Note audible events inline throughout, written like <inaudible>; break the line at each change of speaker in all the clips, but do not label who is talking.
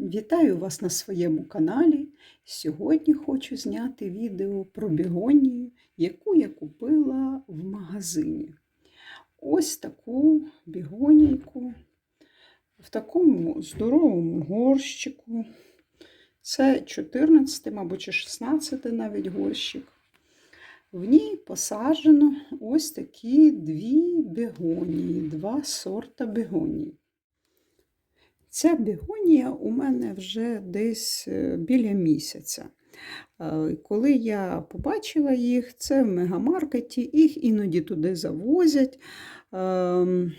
Вітаю вас на своєму каналі. Сьогодні хочу зняти відео про бігонію, яку я купила в магазині. Ось таку бігонійку в такому здоровому горщику. Це 14, мабуть, чи 16 навіть горщик. В ній посаджено ось такі дві бігонії, два сорта бігонії. Ця бігонія у мене вже десь е, біля місяця. Е, Коли я побачила їх, це в мегамаркеті, їх іноді туди завозять. Ем,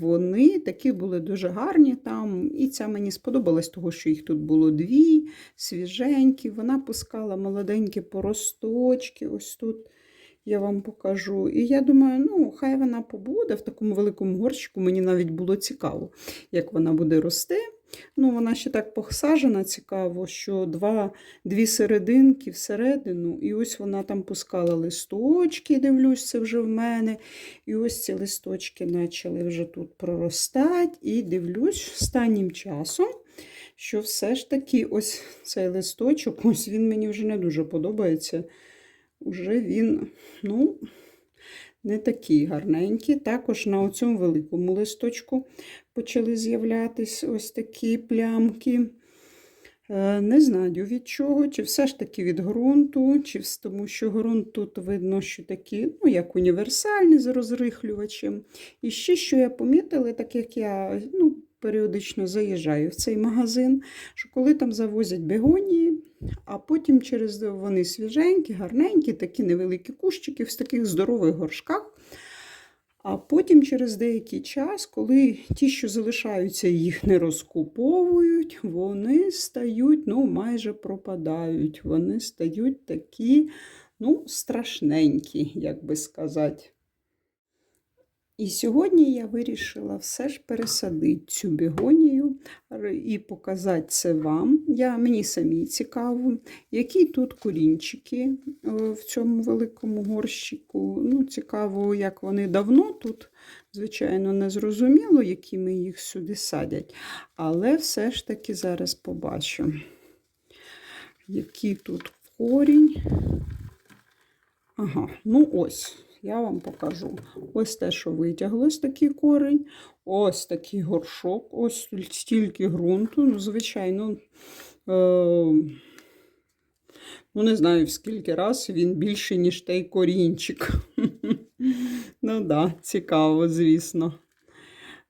Вони такі були дуже гарні там. І ця мені сподобалась, того, що їх тут було дві, свіженькі. Вона пускала молоденькі поросточки. Ось тут я вам покажу. І я думаю, ну, хай вона побуде в такому великому горщику. Мені навіть було цікаво, як вона буде рости. Ну, Вона ще так посаджена, цікаво, що два, дві серединки всередину, і ось вона там пускала листочки, дивлюсь, це вже в мене. І ось ці листочки почали вже тут проростати. І дивлюсь останнім часом, що все ж таки ось цей листочок, ось він мені вже не дуже подобається. Уже він, ну, не такий гарненький. Також на оцьому великому листочку почали з'являтися ось такі плямки. Е, Не знаю від чого, чи все ж таки від ґрунту, чи тому що ґрунт тут видно, що такі, ну, як універсальний з розрихлювачем. І ще, що я помітила, так як я ну, періодично заїжджаю в цей магазин, що коли там завозять бегонії, а потім через вони свіженькі, гарненькі, такі невеликі кущики в таких здорових горшках. А потім через деякий час, коли ті, що залишаються, їх не розкуповують, вони стають, ну, майже пропадають. Вони стають такі, ну, страшненькі, як би сказати. І сьогодні я вирішила все ж пересадити цю бігонію і показати це вам. Я, мені самі цікаво, які тут корінчики е, в цьому великому горщику. Ну, цікаво, як вони давно тут, звичайно, не зрозуміло, якими їх сюди садять. Але все ж таки зараз побачу, який тут корінь. Ага, ну ось, я вам покажу. Ось те, що витяглось такий корінь, ось такий горшок, ось стільки ґрунту. Ну, звичайно, е, ну не знаю, в скільки раз він більший, ніж той корінчик. <laughs> Ну да, цікаво, звісно.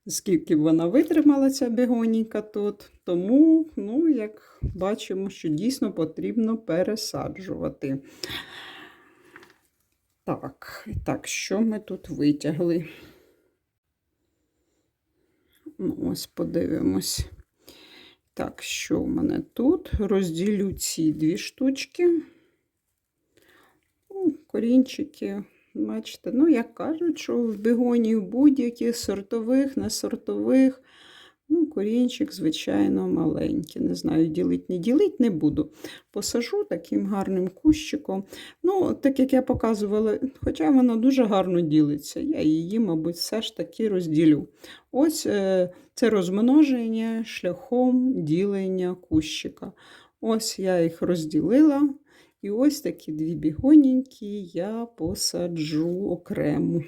Скільки б вона витримала, ця бігоніка тут. Тому, ну, як бачимо, що дійсно потрібно пересаджувати. Так, так, що ми тут витягли? Ну, ось подивимось. Так, що в мене тут? Розділю ці дві штучки. Ну, корінчики, бачите, ну, як кажуть, що в бігоні будь-яких сортових, не сортових. Ну, корінчик, звичайно, маленький. Не знаю, ділить, не ділить, не буду. Посажу таким гарним кущиком. Ну, так як я показувала, хоча вона дуже гарно ділиться, я її, мабуть, все ж таки розділю. Ось е, це розмноження шляхом ділення кущика. Ось я їх розділила. І ось такі дві бігоненькі я посаджу окремо.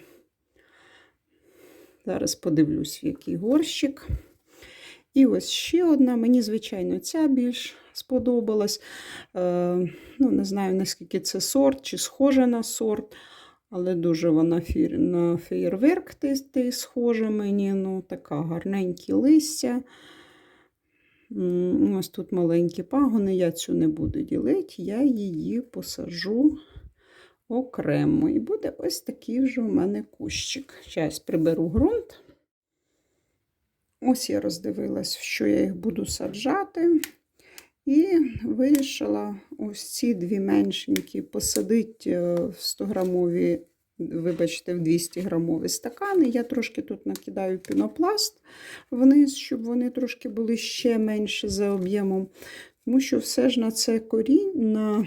Зараз подивлюсь, в який горщик. І ось ще одна. Мені, звичайно, ця більш сподобалась. Е, ну, не знаю, наскільки це сорт, чи схожа на сорт, але дуже вона фір, на феєрверк ти, схожа мені. Ну, така гарненькі листя. Ось тут маленькі пагони, я цю не буду ділити, я її посажу окремо. І буде ось такий вже у мене кущик. Зараз приберу ґрунт. Ось я роздивилась, що я їх буду саджати. І вирішила ось ці дві меншенькі посадити е, в 100-грамові, вибачте, в 200-грамові стакани. Я трошки тут накидаю пінопласт вниз, щоб вони трошки були ще менше за об'ємом. Тому що все ж на це корінь, на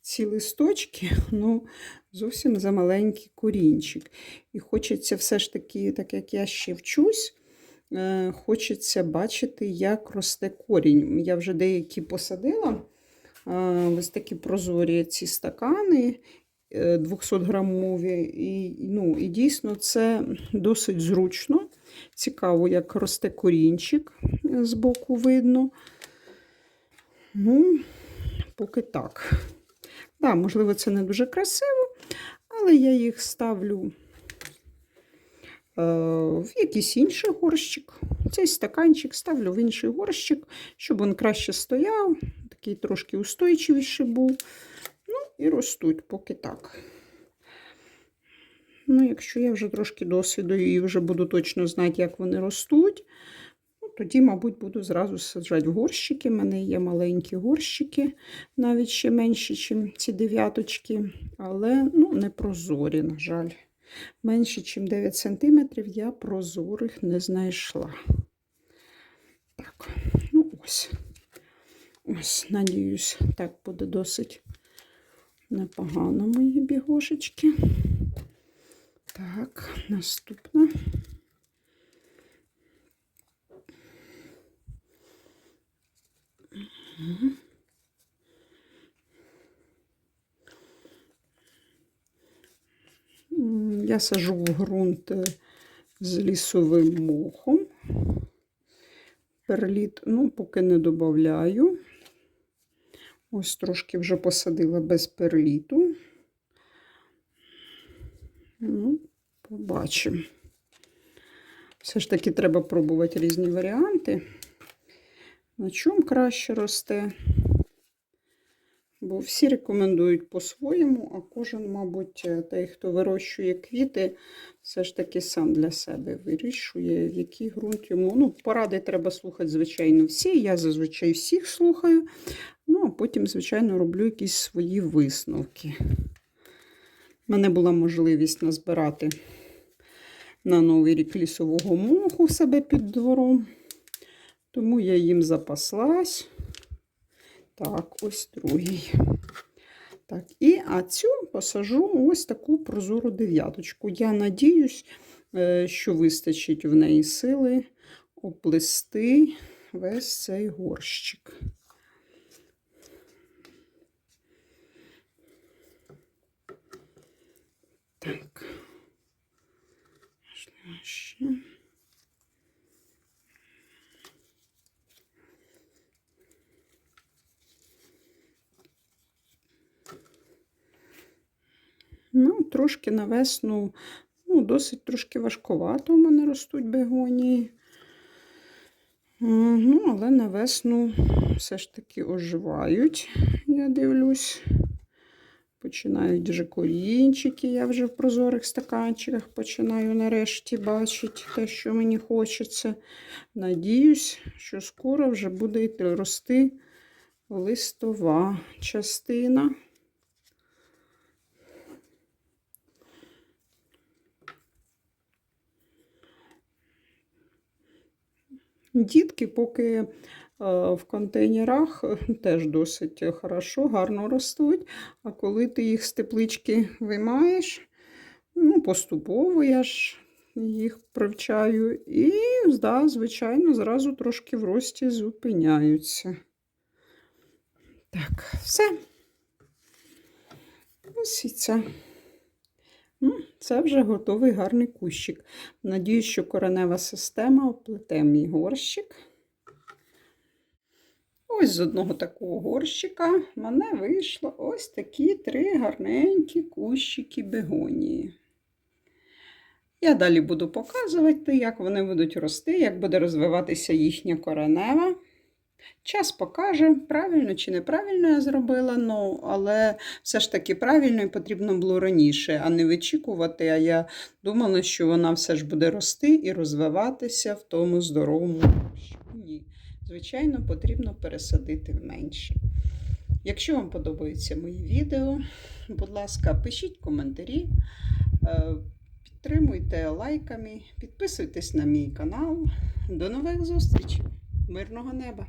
ці листочки, ну, зовсім за маленький корінчик. І хочеться все ж таки, так як я ще вчусь, хочеться бачити, як росте корінь. Я вже деякі посадила. е, Ось такі прозорі ці стакани 200 грамові. І, ну, і дійсно це досить зручно. Цікаво, як росте корінчик з боку видно. Ну, поки так. Да, можливо, це не дуже красиво, але я їх ставлю е, в якийсь інший горщик. Цей стаканчик ставлю в інший горщик, щоб він краще стояв, такий трошки устойчивіший був. Ну, і ростуть поки так. Ну, якщо я вже трошки досвіду і вже буду точно знати, як вони ростуть, ну, тоді, мабуть, буду зразу саджати в горщики. У мене є маленькі горщики, навіть ще менші, ніж ці дев'яточки, але ну, не прозорі, на жаль. Менше, ніж 9 см я прозорих не знайшла. Так, ну ось. Ось, надіюсь, так буде досить непогано мої бігошечки. Так, наступна. Мгм. Я сажу в ґрунт е, з лісовим мохом. Перліт, ну, поки не додаю. Ось трошки вже посадила без перліту. Ну, побачимо. Все ж таки треба пробувати різні варіанти. На чому краще росте. Бо всі рекомендують по-своєму, а кожен, мабуть, е, той, хто вирощує квіти, все ж таки сам для себе вирішує, в який ґрунт йому. Ну, поради треба слухати, звичайно, всі. Я зазвичай всіх слухаю. Ну, а потім, звичайно, роблю якісь свої висновки. У мене була можливість назбирати на новий рік лісового моху себе під двором. Тому я їм запаслась. Так, ось другий. Так, і а цю посажу ось таку прозору дев'яточку. Я надіюсь, е, що вистачить в неї сили оплести весь цей горщик. Так. Ще. Ну, трошки на весну, ну, досить трошки важкувато у мене ростуть бегонії. Е, Ну, але на весну все ж таки оживають, я дивлюсь. Починають вже корінчики, я вже в прозорих стаканчиках починаю нарешті бачити те, що мені хочеться. Надіюсь, що скоро вже буде йти рости листова частина. Дітки поки е, в контейнерах е, теж досить хорошо, гарно ростуть. А коли ти їх з теплички виймаєш, ну, поступово я ж їх привчаю. І, да, звичайно, зразу трошки в рості зупиняються. Так, все. Ось і це. Це вже готовий гарний кущик. Надіюсь, що коренева система оплете мій горщик. Ось з одного такого горщика в мене вийшло ось такі три гарненькі кущики бегонії. Я далі буду показувати, як вони будуть рости, як буде розвиватися їхня коренева. Час покаже, правильно чи неправильно я зробила, ну, але все ж таки правильно і потрібно було раніше, а не вичікувати. А я думала, що вона все ж буде рости і розвиватися в тому здоровому горщику. Ні. Звичайно, потрібно пересадити в менше. Якщо вам подобаються мої відео, будь ласка, пишіть коментарі, е, підтримуйте лайками, підписуйтесь на мій канал. До нових зустрічей! Мирного неба!